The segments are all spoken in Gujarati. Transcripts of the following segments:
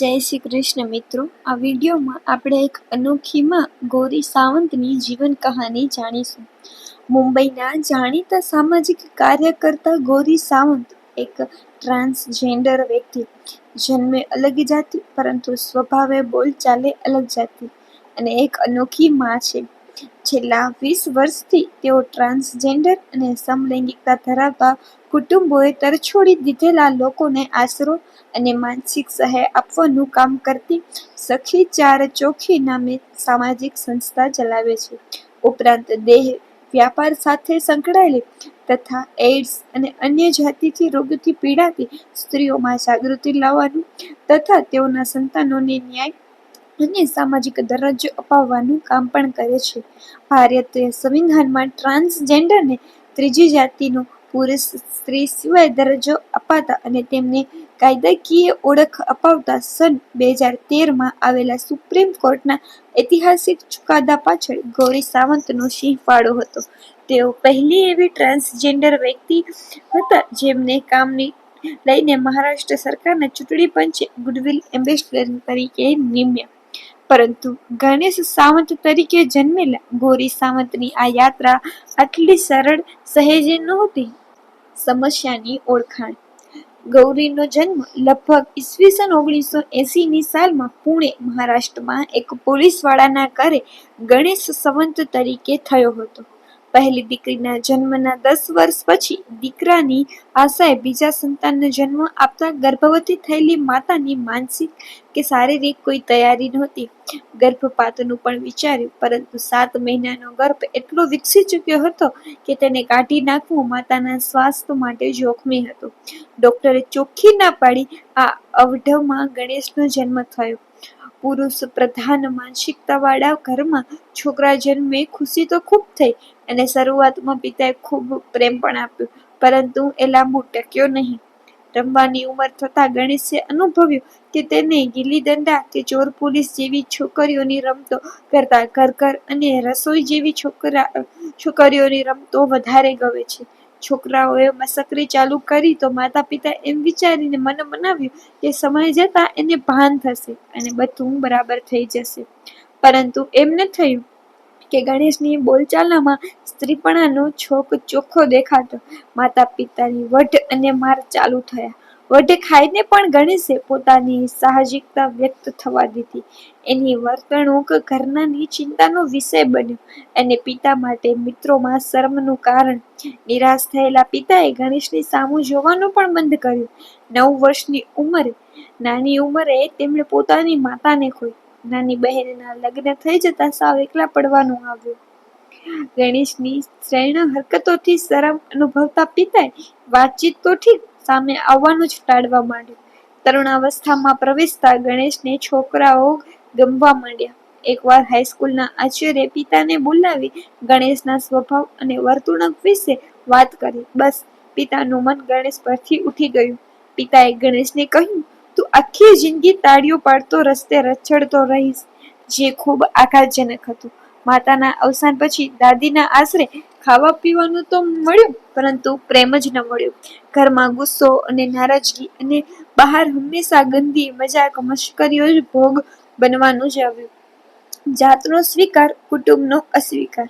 જય શ્રી કૃષ્ણ મિત્રો. આ વિડીયોમાં આપણે એક અનોખીમાં ગૌરી સાવંતની જીવન કહાની જાણીશું. મુંબઈના જાણીતા સામાજિક કાર્યકર્તા ગૌરી સાવંત એક ટ્રાન્સજેન્ડર વ્યક્તિ. જન્મે અલગ જાતિ, પરંતુ સ્વભાવે બોલચાલે અલગ જાતિ અને એક અનોખી માં છે. છેલ્લા વીસ વર્ષથી તેઓ ટ્રાન્સજેન્ડર અને સમલૈંગિકતા ધરાવતા કુટુંબોએ તરછોડી દીધેલા લોકોને આશરો અને માનસિક સહાય આપવાનું કામ કરતી સખી ચાર ચોખી નામે સામાજિક સંસ્થા ચલાવે છે. ઉપરાંત દેહ વ્યાપાર સાથે સંકળાયેલી તથા એઇડ્સ અને અન્ય જાતિથી રોગથી પીડાતી સ્ત્રીઓમાં જાગૃતિ લાવવાનું તથા તેઓના સંતાનોને ન્યાય અને સામાજિક દરજ્જો અપાવવાનું કામ પણ કરે છે. ભારતીય સંવિધાનમાં ટ્રાન્સજેન્ડરને ત્રીજી જાતિનો પુરુષ સ્ત્રી સિવાય દરજ્જો અપાતા અને તેમને કાયદાકીય ઓળખ અપાવતા સન બે હજાર તેરમાં આવેલા સુપ્રીમ કોર્ટના ઐતિહાસિક ચુકાદા પાછળ ગૌરી સાવંતનો સિંહ ફાળો હતો. તેઓ પહેલી એવી ટ્રાન્સજેન્ડર વ્યક્તિ હતા જેમને કામની લઈને મહારાષ્ટ્ર સરકારના ચૂંટણી પંચે ગુડવિલ એમ્બેસેડર તરીકે નિમ્યા. પરંતુ ગણેશ સાવંત તરીકે જન્મેલા. ગૌરી સાવંતની આ યાત્રા આટલી સરળ, સહેજે નહોતી. સમસ્યાની ઓળખાણ. ગૌરીનો જન્મ લગભગ ઈસવીસન ઓગણીસો એંસીની સાલમાં પુણે, મહારાષ્ટ્રમાં એક પોલીસવાળાના ઘરે ગણેશ સંવંત તરીકે થયો હતો. પહેલી દીકરીના જન્મના દસ વર્ષ પછી દીકરાની આશાએ બીજા સંતાનનો જન્મ આપતા ગર્ભવતી થયેલી માતાની માનસિક કે શારીરિક કોઈ તૈયારી નહોતી. ગર્ભપાતનું પણ વિચાર્યું, પરંતુ સાત મહિનાનો ગર્ભ એટલો વિકસી ચૂક્યો હતો કે તેને કાઢી નાખવું માતાના સ્વાસ્થ્ય માટે જોખમી હતું. ડોક્ટરે ચોખ્ખી ના પાડી આ અવઢવમાં ગણેશનો જન્મ થયો. પુરુષ પ્રધાન માનસિકતાવાળા ઘરમાં છોકરા જન્મે ખુશી તો ખૂબ થઈ અને શરૂઆતમાં પિતાએ ખૂબ પ્રેમ પણ આપ્યો, પરંતુ એ લાંબુ ટક્યો નહીં. રમવાની ઉંમર થતાં ગણેશે અનુભવ્યું કે તેને ગીલી દંડા કે ચોર પોલીસ જેવી છોકરીઓની રમતો કરતા ઘર ઘર અને રસોઈ જેવી છોકરા, છોકરીઓની રમતો વધારે ગમે છે. છોકરાઓએ મસકરી ચાલુ કરી તો માતા પિતા એમ વિચારીને મને મનાવ્યું કે સમય જતા એને ભાન થશે અને બધું બરાબર થઈ જશે. પરંતુ એમ ન થયું કે ગણેશની બોલચાલમાં સ્ત્રીપણાનો છોક ચોખ્ખો દેખાતો. માતા પિતાની વઢ અને માર ચાલુ થયા. વઢે ખાઈને પણ ગણેશે પોતાની સાહજિકતા વ્યક્ત થવા દીધી. એની વર્તણૂક ઘરનાની ચિંતાનો વિષય બન્યો અને પિતા માટે મિત્રોમાં શરમનું કારણ. નિરાશ થયેલા પિતાએ ગણેશની સામું જોવાનું પણ બંધ કર્યું. નવ વર્ષની ઉંમરે, નાની ઉંમરે તેમણે પોતાની માતાને ખોઈ. નાની બહેનના લગ્ન થઈ જતા સાવ એકલા પડવાનું આવ્યું. ગણેશની શ્રેણ હરકતોથી શરમ અનુભવતા પિતાએ વાતચીત તો ઠીક સામે આવવાનું જ ટાળવા માંડ્યું. તરુણાવસ્થામાં પ્રવેશતા ગણેશને છોકરાઓ ગમવા માંડ્યા. એકવાર હાઈસ્કૂલના આચાર્ય પિતાને બોલાવી ગણેશના સ્વભાવ અને વર્તણૂક વિશે વાત કરી. બસ, પિતાનું મન ગણેશ પરથી ઉઠી ગયું. પિતાએ ગણેશને કહ્યું, તું આખી જિંદગી તાળીઓ પાડતો, રસ્તે રચડતો રહીશ. જે ખૂબ આઘાતજનક હતું. માતાના અવસાન પછી દાદીના આશરે ખાવા પીવાનું તો મળ્યું, પરંતુ પ્રેમ જ ન મળ્યો. ઘરમાં ગુસ્સો અને નારાજગી અને બહાર હંમેશા ગંદી, મજાક, મશ્કરીઓ જ ભોગ બનવાનું જ આવ્યું. જાતનો સ્વીકાર, કુટુંબનો અસ્વીકાર.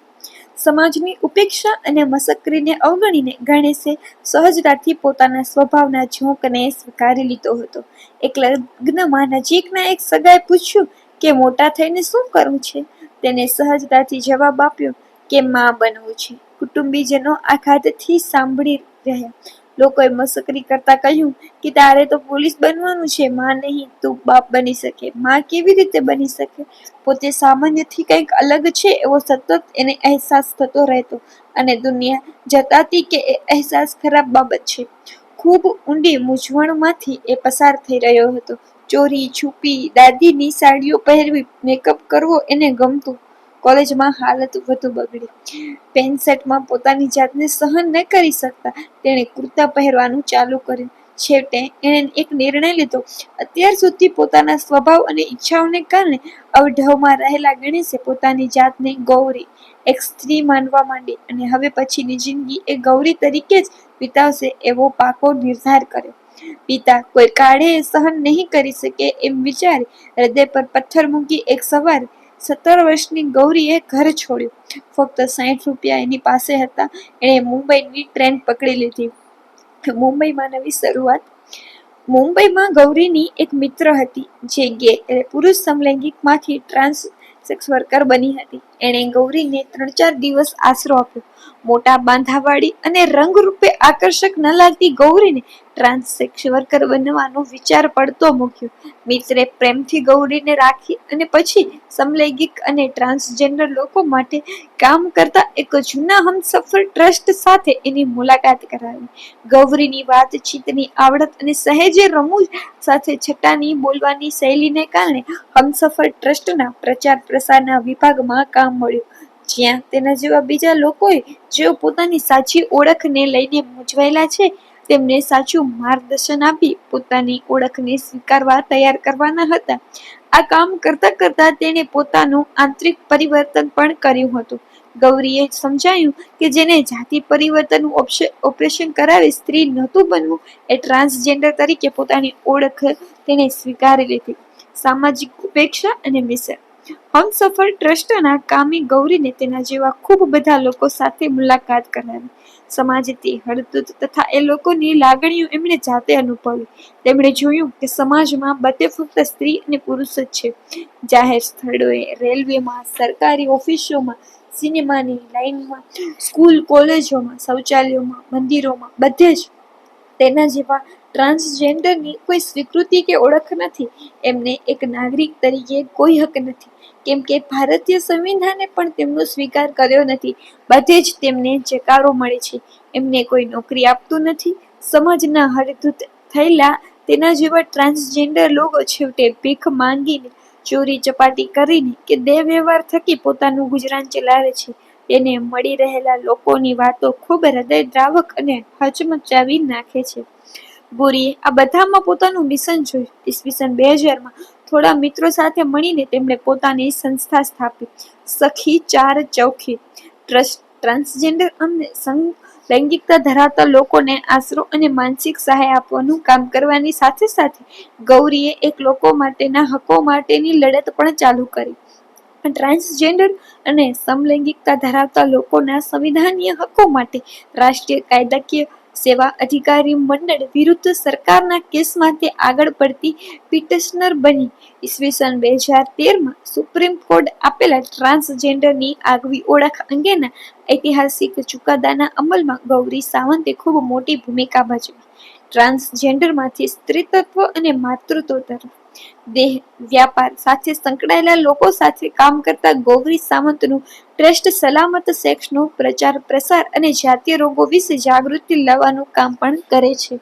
સમાજની ઉપેક્ષા અને મસકરીને અવગણીને ગણેશે સહજતાથી પોતાના સ્વભાવના ઝોંકને સ્વીકારી લીધો હતો. એક લગ્નમાં નજીકના એક સગાએ પૂછ્યું કે, મોટા થઈને શું કરવું છે? તેને સહજતાથી જવાબ આપ્યો કે માં બનવું છે? કુટુંબીજનો આઘાતથી સાંભળી રહ્યા. લોકોએ મસ્કરી કરતા કહ્યું કે તારે તો પોલીસ બનવાનું છે, માં નહીં તું બાપ બની શકે. માં કેવી રીતે બની શકે? પોતે સામાન્યથી કંઈક અલગ છે એવો સતત એને અહેસાસ થતો રહેતો અને દુનિયા જતાતી કે એ અહેસાસ ખરાબ બાબત છે. ખૂબ ઊંડી મૂંઝવણમાંથી એ પસાર થઈ રહ્યો હતો. ચોરી, છુપી, દાદીની સાડીઓ પહેરવી મેકઅપ કરવો એને ગમતું. કોલેજમાં હાલત વધુ બગડી. પેન્ટ શર્ટમાં પોતાની જાતને સહન ન કરી શકતા તેણે કુર્તા પહેરવાનું ચાલુ કર્યું. છેવટે એણે એક નિર્ણય લીધો. અત્યાર સુધી પોતાના સ્વભાવ અને ઈચ્છાઓને કારણે અવઢવમાં રહેલા ગણેશે પોતાની જાતને ગૌરી, એક સ્ત્રી માનવા માંડી અને હવે પછીની જિંદગી એ ગૌરી તરીકે જ વિતાવશે એવો પાકો નિર્ધાર કર્યો. પિતા કોઈ કાળે સહન નહીં કરી શકે એમ વિચારી હૃદય પર પથ્થર મૂકી એક સવારે સત્તર વર્ષની ગૌરીએ ઘર છોડ્યું. ફક્ત સાઠ રૂપિયા એની પાસે હતા. એણે મુંબઈની ટ્રેન પકડી લીધી. મુંબઈમાં નવી શરૂઆત. મુંબઈમાં ગૌરીની એક મિત્ર હતી, જે ગે પુરુષ સમલૈંગિકમાંથી ટ્રાન્સ સેક્સ વર્કર બની હતી. એણે ગૌરીને ત્રણ ચાર દિવસ આશરો આપ્યો. મોટા બાંધાવાળી અને રંગરૂપે આકર્ષક ન લાગતી ગૌરીને ટ્રાન્સસેક્સ વર્કર બનવાનો વિચાર પડતો મૂક્યો. મિત્રે પ્રેમથી ગૌરીને રાખી અને પછી સમલૈંગિક અને ટ્રાન્સજેન્ડર લોકો માટે કામ કરતા એક જૂના હમસફર ટ્રસ્ટ સાથે એની મુલાકાત કરાવી. ગૌરીની વાતચીતની આવડત અને સહેજે રમૂજ સાથે છટાની બોલવાની શૈલીને કારણે હમસફર ટ્રસ્ટના પ્રચાર પ્રસારના વિભાગમાં કામ મળ્યું. જ્યાં તેના જેવા બીજા લોકોએ જેઓ પોતાની સાચી ઓળખને લઈને મૂંઝવાયેલા છે, તેમને સાચું માર્ગદર્શન આપી પોતાની ઓળખને સ્વીકારવા તૈયાર કરવાના હતા. આ કામ કરતા કરતા તેણે પોતાનું આંતરિક પરિવર્તન પણ કર્યું હતું. ગૌરીએ સમજાયું કે જેને જાતિ પરિવર્તનનું ઓપરેશન કરાવી સ્ત્રી નહોતું બનવું એ ટ્રાન્સજેન્ડર તરીકે પોતાની ઓળખ તેણે સ્વીકારી લીધી. સામાજિક ઉપેક્ષા અને મિશન. હમસફર ટ્રસ્ટના કામી ગૌરીને તેના જેવા ખૂબ બધા લોકો સાથે મુલાકાત કરાવી સમાજથી હળદૂત તથા એ લોકોની લાગણીઓ એમણે જાતે અનુભવી. તેમણે જોયું કે સમાજમાં બધે ફક્ત સ્ત્રી અને પુરુષ જ છે. જાહેર સ્થળોએ, રેલવેમાં, સરકારી ઓફિસોમાં, સિનેમાની લાઇનમાં, સ્કૂલ, કોલેજોમાં, શૌચાલયોમાં, મંદિરોમાં, બધે જ તેના જેવા ટ્રાન્સજેન્ડરની કોઈ સ્વીકૃતિ કે ઓળખ નથી, એમને એક નાગરિક તરીકે કોઈ હક નથી. કેમ કે ભારતીય સંવિધાને પણ તેમનો સ્વીકાર કર્યો નથી. બધે જ તેમને ચકારો મળે છે. એમને કોઈ નોકરી આપતું નથી. સમાજના હરિદૂત થયેલા તેના જેવા ટ્રાન્સજેન્ડર લોકો છેવટે ભીખ માંગીને, ચોરી ચપાટી કરીને કે દેવ્યવહાર થકી પોતાનું ગુજરાન ચલાવે છે. તેને મળી રહેલા લોકોની વાતો ખૂબ હૃદયદ્રાવક અને હચમચાવી નાખે છે. ગોરીએ આ બધામાં પોતાનું મિશન જોયું. ઈસવીસન બે હજારમાં થોડા મિત્રો સાથે મળીને તેમણે પોતાની સંસ્થા સ્થાપી. સખી, ચાર ચૌખી ટ્રસ્ટ ટ્રાન્સજેન્ડર અને લૈંગિકતા ધરાવતા લોકોને આશરો અને માનસિક સહાય આપવાનું કામ કરવાની સાથે સાથે ગૌરીએ એક લોકો માટેના હકો માટેની લડત પણ ચાલુ કરી. ટ્રાન્સજેન્ડર અને સમલૈંગિકતા ધરાવતા લોકોના સંવિધાનીય હકો માટે રાષ્ટ્રીય કાયદાકીય સેવા અધિકારી મંડળ વિરુદ્ધ સરકારના કેસમાં આગળ પડતી પિટિશનર બની. ઈસવીસન બે હજાર તેરમાં સુપ્રીમ કોર્ટ આપેલા ટ્રાન્સજેન્ડરની આગવી ઓળખ અંગેના ઐતિહાસિક ચુકાદાના અમલમાં ગૌરી સાવંતે ખૂબ મોટી ભૂમિકા ભજવી. ટ્રાન્સજેન્ડરમાંથી સ્ત્રીત્વ અને માતૃત્વ તરફ દેહ વ્યાપાર સાથે સંકળાયેલા લોકો સાથે કામ કરતા ગૌરી સામંતનું ટ્રસ્ટ સલામત સેક્સનો પ્રચાર, પ્રસાર અને જાતીય રોગો વિશે જાગૃતિ લાવવાનું કામ પણ કરે છે.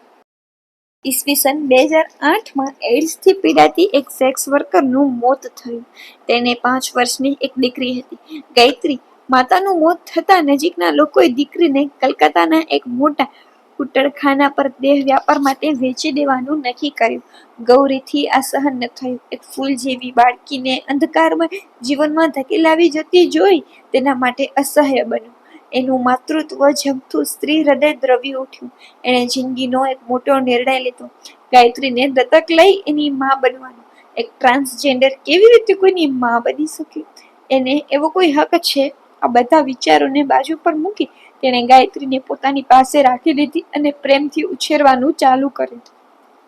ઈસવીસન બે હજાર આઠમાં એડ્સથી પીડાતી એક સેક્સ વર્કરનું મોત થયું. તેને પાંચ વર્ષની એક દીકરી હતી. ગાયત્રી માતાનું મોત થતાં નજીકના લોકોએ દીકરીને કલકત્તાના એક મોટા કૂટણખાના પર દેહ વ્યાપાર માટે વેચી દેવાનું નક્કી કર્યું. ગૌરીથી આ સહન ન થયું. એક ફૂલ જેવી બાળકીને અંધકારમાં જીવનમાં ધકેલાવી જતી જોઈ તેના માટે અસહ્ય બન્યું. એનું માતૃત્વ જમતું સ્ત્રી હૃદય દ્રવી ઉઠ્યું. એણે જિંદગીનો એક મોટો નિર્ણય લીધો. ગાયત્રીને દત્તક લઈ એની મા બનવાનું. એક ટ્રાન્સજેન્ડર કેવી રીતે કોઈની મા બની શકે? એને એવો કોઈ હક છે? આ બધા વિચારોને બાજુ પર મૂકી તેણે ગાયત્રીને પોતાની પાસે રાખી લીધી અને પ્રેમથી ઉછેરવાનું ચાલુ કર્યું.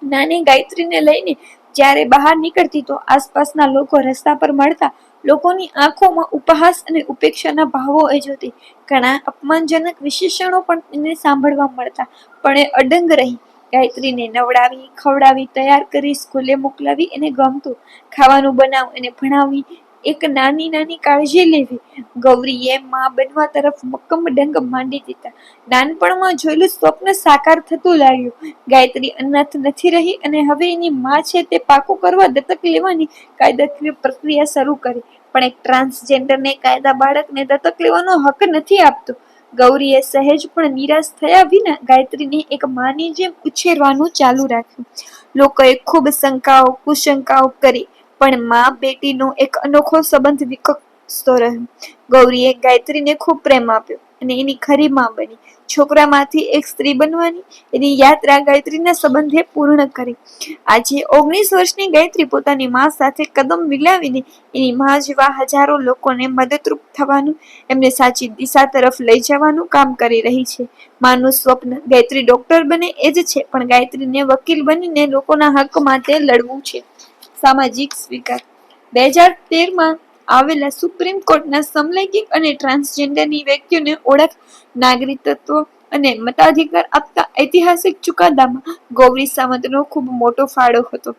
નાની ગાયત્રીને લઈને જ્યારે બહાર નીકળતી તો આસપાસના લોકો રસ્તા પર મળતા લોકોની આંખોમાં ઉપહાસ અને ઉપેક્ષાના ભાવો એ જોતી ઘણા અપમાનજનક વિશેષણો પણ તેને સાંભળવા મળતા, પણ એ અડંગ રહી. ગાયત્રીને નવડાવી, ખવડાવી, તૈયાર કરી, સ્કૂલે મોકલાવી એને ગમતું ખાવાનું બનાવ એને ભણાવી એક નાની નાની કાળજી લેવી. ગૌરીએ મા બનવા તરફ મક્કમ ડંગ માંડી દીધા. નાનપણમાં જોયેલું સ્વપ્ન સાકાર થતું લાગ્યું. ગાયત્રી અનાથ નથી રહી અને હવે એની મા છે તે પાકું કરવા દત્તક લેવાની કાયદાકીય પ્રક્રિયા શરૂ કરી. પણ એક ટ્રાન્સજેન્ડરને કાયદા બાળકને દત્તક લેવાનો હક નથી આપતો. ગૌરીએ સહેજ પણ નિરાશ થયા વિના ગાયત્રીને એક માની જેમ ઉછેરવાનું ચાલુ રાખ્યું. લોકોએ ખૂબ શંકાઓ, કુશંકાઓ કરી. પણ મા બેટીનો એક અનોખો સંબંધ વિકસતો રહ્યો. ગૌરીએ ગાયત્રીને ખૂબ પ્રેમ આપ્યો અને એની ખરી માં બની. છોકરામાંથી એક સ્ત્રી બનવાની એની યાત્રા ગાયત્રીના સંબંધે પૂર્ણ કરી. આજે ઓગણીસ વર્ષની ગાયત્રી પોતાની માં સાથે કદમ મિલાવીને એની માં જેવા હજારો લોકોને મદદરૂપ થવાનું, એમને સાચી દિશા તરફ લઈ જવાનું કામ કરી રહી છે. માનું સ્વપ્ન ગાયત્રી ડોક્ટર બને એ જ છે, પણ ગાયત્રીને વકીલ બનીને લોકોના હક માટે લડવું છે. સામાજિક સ્વીકાર. બે હજાર તેરમાં આવેલા સુપ્રીમ કોર્ટના સમલૈંગિક અને ટ્રાન્સજેન્ડરની વ્યક્તિઓને ઓળખ, નાગરિકત્વ અને મતાધિકાર આપતા ઐતિહાસિક ચુકાદામાં ગૌરી સાવંતનો ખૂબ મોટો ફાળો હતો.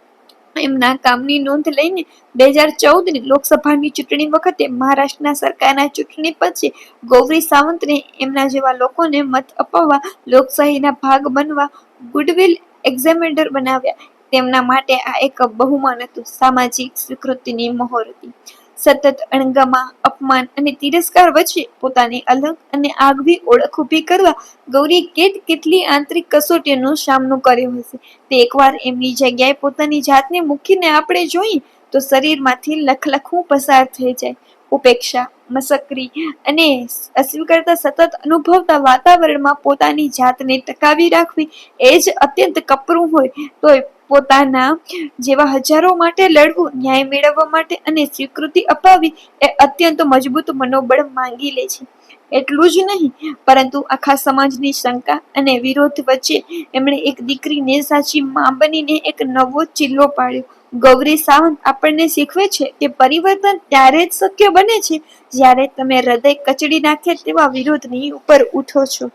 એમના કામની નોંધ લઈને બે હજાર ચૌદની લોકસભાની ચૂંટણી વખતે મહારાષ્ટ્રના સરકારના ચૂંટણી પછી ગૌરી સાવંતને એમના જેવા લોકોને મત અપાવવા લોકશાહીના ભાગ બનવા ગુડવિલ એક્ઝામેન્ડર બનાવ્યા. તેમના માટે આ એક બહુમાન હતું. સામાજિક સ્વીકૃતિની મહોર હતી. સતત અણગમા, અપમાન અને તિરસ્કાર વચ્ચે પોતાની અલગ અને આગવી ઓળખ ઊભી કરવા ગૌરી કેટ કેટલી આંતરિક કસોટીનો સામનો કર્યો હશે. તે એકવાર એમની જગ્યાએ પોતાની જાતને મૂકીને આપણે જોઈએ તો શરીરમાંથી લખલખું પસાર થઈ જાય. ઉપેક્ષા, મસકરી અને અસ્વીકારતા સતત અનુભવતા વાતાવરણમાં પોતાની જાતને ટકાવી રાખવી એ જ અત્યંત કપરું હોય તોય પોતાના જેવા હજારો માટે લડવું, ન્યાય મેળવવા માટે અને સ્વીકૃતિ અપાવી એ અત્યંત મજબૂત મનોબળ માંગી લે છે. એટલું જ નહીં, પરંતુ આખા સમાજની શંકા અને વિરોધ વચ્ચે એમણે એક દીકરીને સાચી મા બનીને એક નવો ચિલ્લો પાડ્યો. ગૌરી સાવંત આપણને શીખવે છે કે પરિવર્તન ત્યારે જ શક્ય બને છે જ્યારે તમે હૃદય કચડી નાખે તેવા વિરોધની ઉપર ઉઠો છો.